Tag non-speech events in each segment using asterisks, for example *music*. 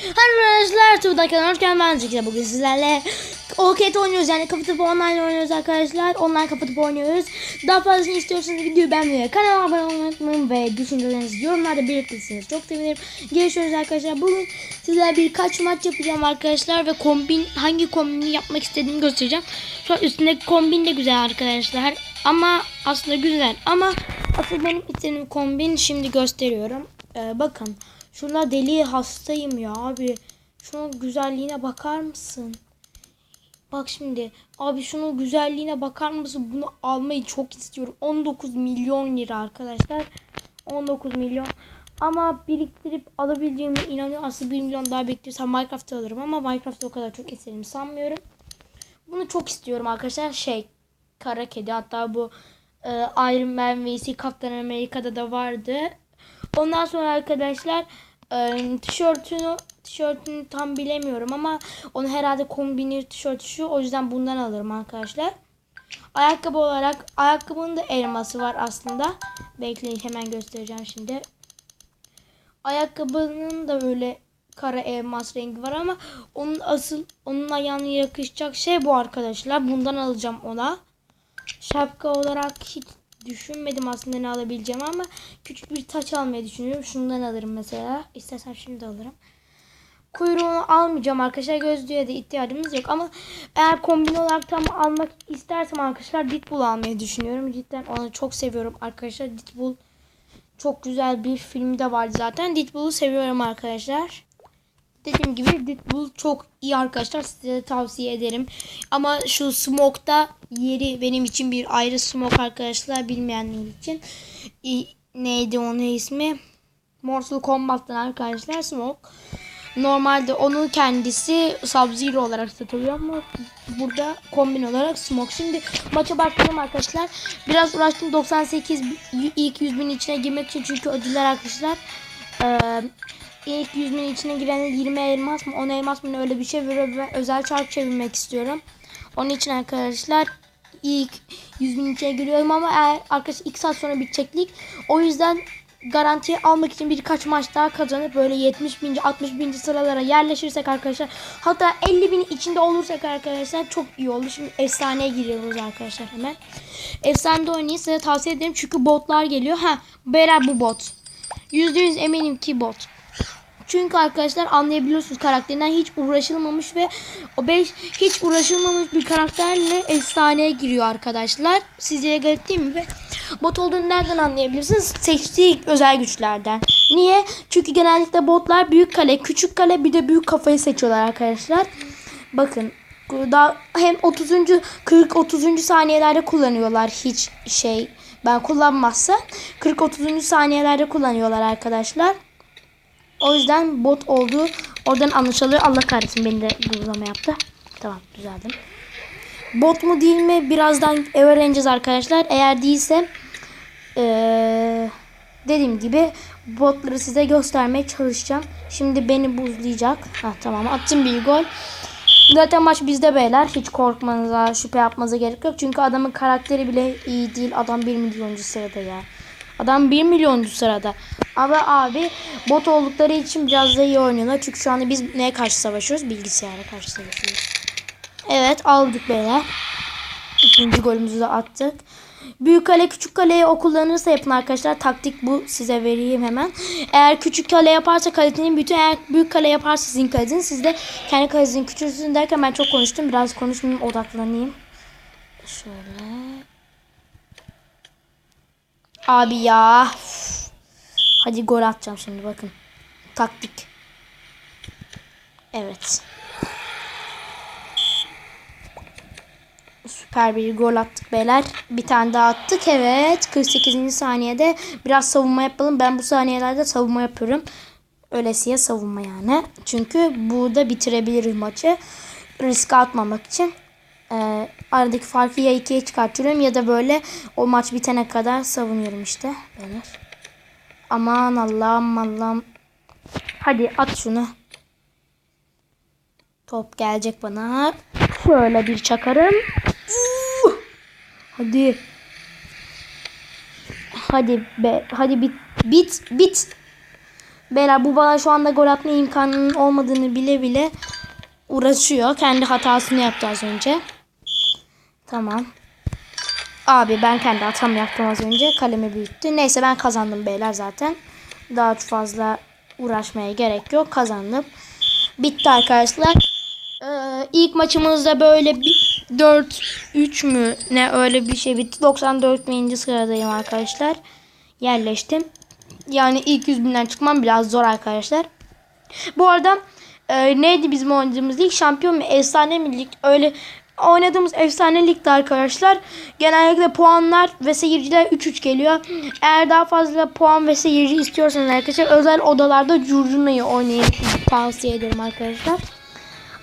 Arkadaşlar Tuğda kanalına hoş geldiniz. Bugün sizlerle Oket oynuyoruz yani kapatıp online oynuyoruz arkadaşlar. Online kapatıp oynuyoruz. Daha fazlasını istiyorsanız videoyu beğenmeyi, kanala abone olmayı unutmayın ve düşüncelerinizi yorumlarda belirtirseniz çok sevinirim. Görüşürüz arkadaşlar. Bugün sizlerle birkaç maç yapacağım arkadaşlar ve kombin hangi kombini yapmak istediğimi göstereceğim. Şu an üstündeki kombin de güzel arkadaşlar. Ama aslında güzel ama asıl benim istediğim kombin şimdi gösteriyorum. Ee, bakın. Şuna deli hastayım ya abi. Şunun güzelliğine bakar mısın? Bak şimdi abi şunun güzelliğine bakar mısın? Bunu almayı çok istiyorum. 19 milyon lira arkadaşlar. 19 milyon. Ama biriktirip alabileceğime inanıyorum. Aslında 1 milyon daha biriktirsem Minecraft'ta alırım ama Minecraft'ta o kadar çok isterim sanmıyorum. Bunu çok istiyorum arkadaşlar. Şey kara kedi hatta bu e, Iron Man vs Captain Amerika'da da vardı. Ondan sonra arkadaşlar e, tişörtünü tişörtünü tam bilemiyorum ama onu herhalde kombini tişörtü şu o yüzden bundan alırım arkadaşlar. Ayakkabı olarak ayakkabının da elması var aslında. Bekleyin hemen göstereceğim şimdi. Ayakkabının da böyle kara elmas rengi var ama onun asıl onun ayağına yakışacak şey bu arkadaşlar. Bundan alacağım ona. Şapka olarak hiç düşünmedim aslında ne alabileceğim ama küçük bir taç almayı düşünüyorum. Şundan alırım mesela. İstersen şimdi alırım. Kuyruğunu almayacağım arkadaşlar. Gözlüğe de ihtiyacımız yok ama eğer kombin olarak tam almak istersem arkadaşlar Deadpool almayı düşünüyorum. Cidden onu çok seviyorum arkadaşlar. Deadpool çok güzel bir filmi de vardı zaten. Deadpool'u seviyorum arkadaşlar. Dediğim gibi Deadpool çok iyi arkadaşlar. Size tavsiye ederim. Ama şu Smoke'da yeri benim için bir ayrı Smoke arkadaşlar. Bilmeyenler için. İ- neydi onun ismi? Mortal Kombat'tan arkadaşlar Smoke. Normalde onun kendisi Sub-Zero olarak satılıyor ama burada kombin olarak Smoke. Şimdi maça başlayalım arkadaşlar. Biraz uğraştım 98 bi- ilk 100 bin içine girmek için çünkü ödüller arkadaşlar. Ee, ilk 100 bin içine giren 20 elmas mı 10 elmas mı öyle bir şey veriyor. Özel çark çevirmek istiyorum. Onun için arkadaşlar ilk 100 bin içine giriyorum ama eğer arkadaşlar 2 saat sonra biteceklik. O yüzden garantiye almak için birkaç maç daha kazanıp böyle 70 binci 60 binci sıralara yerleşirsek arkadaşlar hatta 50 bin içinde olursak arkadaşlar çok iyi olur. Şimdi efsaneye giriyoruz arkadaşlar hemen. Efsanede oynayın size tavsiye ederim çünkü botlar geliyor. Ha beyler bu bot. %100 eminim ki bot. Çünkü arkadaşlar anlayabiliyorsunuz karakterinden hiç uğraşılmamış ve o 5 hiç uğraşılmamış bir karakterle efsaneye giriyor arkadaşlar. Sizce garip değil mi? Ve bot olduğunu nereden anlayabilirsiniz? Seçtiği özel güçlerden. Niye? Çünkü genellikle botlar büyük kale, küçük kale bir de büyük kafayı seçiyorlar arkadaşlar. Bakın daha hem 30. 40 30. saniyelerde kullanıyorlar hiç şey ben kullanmazsa 40 30. saniyelerde kullanıyorlar arkadaşlar. O yüzden bot olduğu oradan anlaşılıyor. Allah kahretsin beni de buzlama yaptı. Tamam düzeldim. Bot mu değil mi birazdan öğreneceğiz arkadaşlar. Eğer değilse ee, dediğim gibi botları size göstermeye çalışacağım. Şimdi beni buzlayacak. Ha tamam attım bir gol. Zaten maç bizde beyler. Hiç korkmanıza, şüphe yapmanıza gerek yok. Çünkü adamın karakteri bile iyi değil. Adam 1 milyoncu sırada ya. Adam 1 milyoncu sırada. Ama abi bot oldukları için biraz da iyi oynuyorlar. Çünkü şu anda biz neye karşı savaşıyoruz? Bilgisayara karşı savaşıyoruz. Evet aldık beyler. İkinci golümüzü de attık. Büyük kale küçük kaleyi o kullanırsa yapın arkadaşlar. Taktik bu size vereyim hemen. Eğer küçük kale yaparsa kalitinin bütün eğer büyük kale yaparsa sizin kaliteniz. Siz de kendi kalenizin küçülsün derken ben çok konuştum. Biraz konuşmayayım odaklanayım. Şöyle. Abi ya. Hadi gol atacağım şimdi bakın. Taktik. Evet. Süper bir gol attık beyler. Bir tane daha attık. Evet. 48. saniyede biraz savunma yapalım. Ben bu saniyelerde savunma yapıyorum. Ölesiye savunma yani. Çünkü burada bitirebiliriz maçı. Riske atmamak için. Ee, aradaki farkı ya ikiye çıkartıyorum ya da böyle o maç bitene kadar savunuyorum işte. Beyler. Aman Allah'ım Allah'ım. Hadi at şunu. Top gelecek bana. Şöyle bir çakarım. Hadi. Hadi be. Hadi bit. Bit. Bit. Beyler bu bana şu anda gol atma imkanının olmadığını bile bile uğraşıyor. Kendi hatasını yaptı az önce. Tamam. Abi ben kendi hatamı yaptım az önce. Kalemi büyüttü. Neyse ben kazandım beyler zaten. Daha fazla uğraşmaya gerek yok. Kazandım. Bitti arkadaşlar. Ee, ilk maçımızda böyle bir 4-3 mü ne öyle bir şey bitti. 94 bininci sıradayım arkadaşlar. Yerleştim. Yani ilk 100 binden çıkmam biraz zor arkadaşlar. Bu arada e, neydi bizim oynadığımız lig? Şampiyon mu? Efsane mi lig? Öyle oynadığımız efsane ligde arkadaşlar. Genellikle puanlar ve seyirciler 3-3 geliyor. Eğer daha fazla puan ve seyirci istiyorsanız arkadaşlar özel odalarda Curcuna'yı oynayın tavsiye ederim arkadaşlar.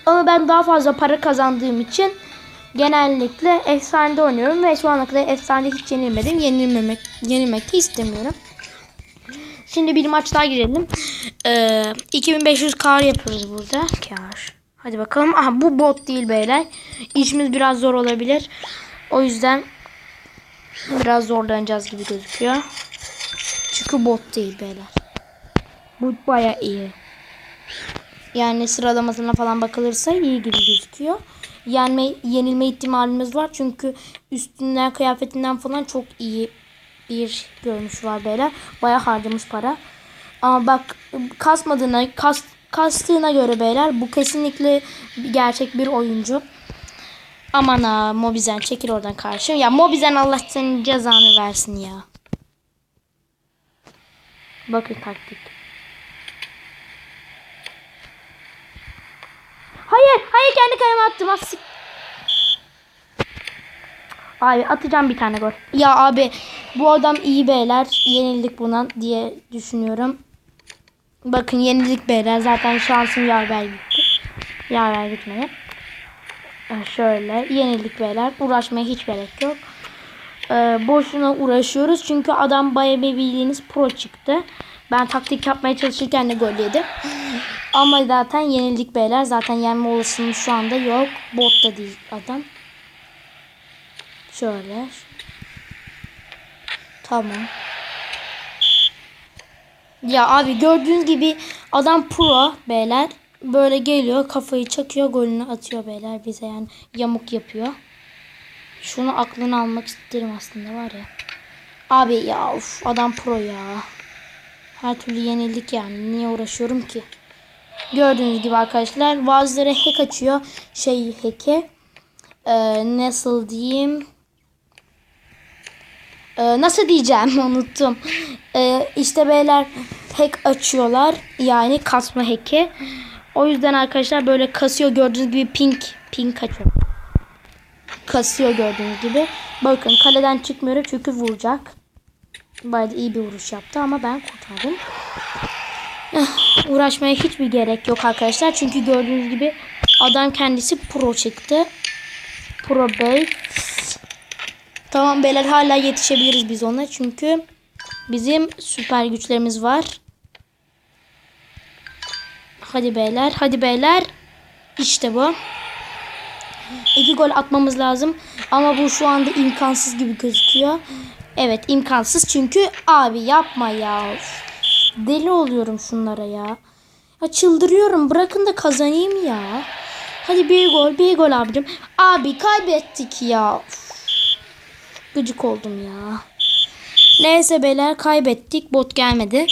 Ama ben daha fazla para kazandığım için genellikle efsanede oynuyorum ve şu ana kadar efsanede hiç yenilmedim. Yenilmemek, yenilmek de istemiyorum. Şimdi bir maç daha girelim. Ee, 2500 kar yapıyoruz burada. Kar. Hadi bakalım. Aha bu bot değil beyler. İşimiz biraz zor olabilir. O yüzden biraz zorlanacağız gibi gözüküyor. Çünkü bot değil beyler. Bu baya iyi. Yani sıralamasına falan bakılırsa iyi gibi gözüküyor. Yenme, yenilme ihtimalimiz var. Çünkü üstünden kıyafetinden falan çok iyi bir görünüş var beyler. Bayağı harcamış para. Ama bak kasmadığına, kas, kastığına göre beyler bu kesinlikle gerçek bir oyuncu. Aman ha Mobizen çekil oradan karşı. Ya Mobizen Allah senin cezanı versin ya. Bakın taktik. Hayır, hayır kendi kaleme attım. Asik. Abi atacağım bir tane gol. Ya abi bu adam iyi beyler. Yenildik buna diye düşünüyorum. Bakın yenildik beyler. Zaten şansım yaver gitti. Yaver gitmedi. Ee, Şöyle yenildik beyler. Uğraşmaya hiç gerek yok. Ee, boşuna uğraşıyoruz. Çünkü adam bayağı bildiğiniz pro çıktı. Ben taktik yapmaya çalışırken de gol yedim. Ama zaten yenildik beyler. Zaten yenme olasılığımız şu anda yok. Bot da değil adam. Şöyle. Tamam. Ya abi gördüğünüz gibi adam pro beyler. Böyle geliyor kafayı çakıyor golünü atıyor beyler bize yani yamuk yapıyor. Şunu aklını almak isterim aslında var ya. Abi ya of adam pro ya. Her türlü yenildik yani. Niye uğraşıyorum ki? Gördüğünüz gibi arkadaşlar bazıları hack açıyor. Şey hack'e. Ee, nasıl diyeyim? Ee, nasıl diyeceğim *laughs* unuttum. Ee, işte beyler hack açıyorlar. Yani kasma hack'i. O yüzden arkadaşlar böyle kasıyor gördüğünüz gibi pink pink açıyor. Kasıyor gördüğünüz gibi. Bakın kaleden çıkmıyorum çünkü vuracak. Bayağı iyi bir vuruş yaptı ama ben kurtardım. Eh, Uğraşmaya hiçbir gerek yok arkadaşlar. Çünkü gördüğünüz gibi adam kendisi pro çıktı. Pro Bey. Tamam beyler hala yetişebiliriz biz ona. Çünkü bizim süper güçlerimiz var. Hadi beyler. Hadi beyler. İşte bu. İki gol atmamız lazım. Ama bu şu anda imkansız gibi gözüküyor. Evet imkansız çünkü abi yapma ya. Deli oluyorum şunlara ya. Ya çıldırıyorum. Bırakın da kazanayım ya. Hadi bir gol, bir gol abicim. Abi kaybettik ya. Uf. Gıcık oldum ya. Neyse beyler kaybettik. Bot gelmedi.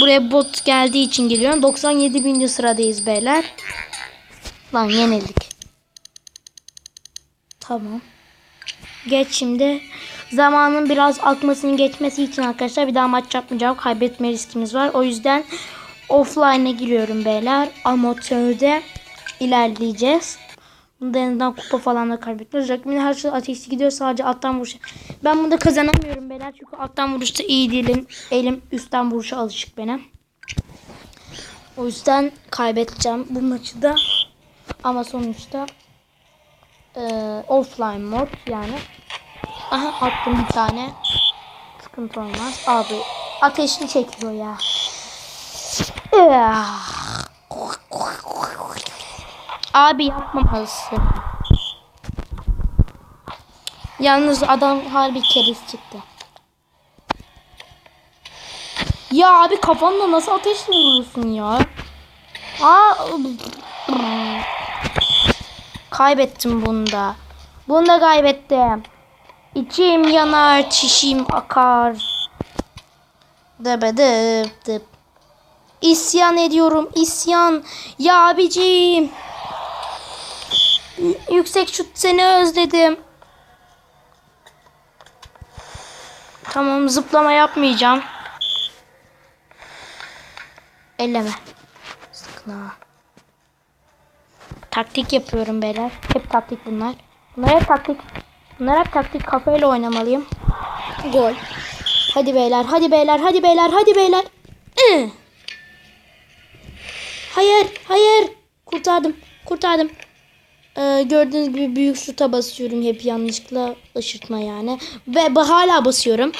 Buraya bot geldiği için geliyorum. 97 bininci sıradayız beyler. Lan yenildik. Tamam. Geç şimdi. Zamanın biraz akmasının geçmesi için arkadaşlar bir daha maç yapmayacağım. Kaybetme riskimiz var. O yüzden offline'a giriyorum beyler. Amatörde ilerleyeceğiz. Bunda en kupa falan da kaybetmiyoruz. Rakibimin her şey ateşli gidiyor sadece alttan vuruş. Ben bunda kazanamıyorum beyler. Çünkü alttan vuruşta iyi değilim. Elim üstten vuruşa alışık benim. O yüzden kaybedeceğim bu maçı da. Ama sonuçta e, offline mod yani. Aha attım bir tane. Sıkıntı olmaz. Abi ateşli çekiyor ya. Ah. Abi yapmamalısın. Yalnız adam harbi keriz çıktı. Ya abi kafanla nasıl ateşle vuruyorsun ya? Aa, kaybettim bunda. Bunu da kaybettim. İçim yanar, çişim akar. Dıbı dıp dıp. İsyan ediyorum, isyan. Ya abicim. Yüksek şut seni özledim. Tamam zıplama yapmayacağım. Elleme. Ha. Taktik yapıyorum beyler. Hep taktik bunlar. Bunlar hep taktik. Bunlar hep taktik kafayla oynamalıyım. Gol. Hadi beyler, hadi beyler, hadi beyler, hadi beyler. Hayır, hayır. Kurtardım, kurtardım. Ee, gördüğünüz gibi büyük şuta basıyorum hep yanlışlıkla ışırtma yani. Ve hala basıyorum.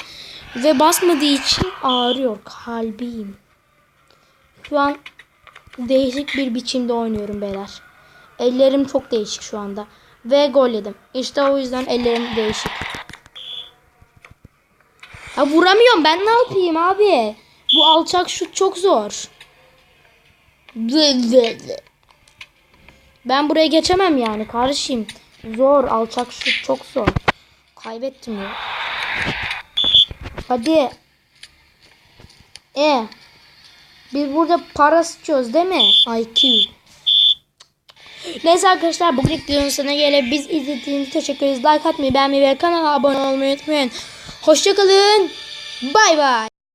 Ve basmadığı için ağrıyor kalbim. Şu an değişik bir biçimde oynuyorum beyler. Ellerim çok değişik şu anda. Ve gol yedim. İşte o yüzden ellerim değişik. Ha vuramıyorum ben ne yapayım abi? Bu alçak şut çok zor. Ben buraya geçemem yani kardeşim. Zor alçak şut çok zor. Kaybettim ya. Hadi. E. Biz burada para sıçıyoruz değil mi? IQ. Neyse arkadaşlar bugün videonun sonuna gelip biz izlediğiniz teşekkür ederiz. Like atmayı, beğenmeyi ve kanala abone olmayı unutmayın. Hoşçakalın. Bay bay.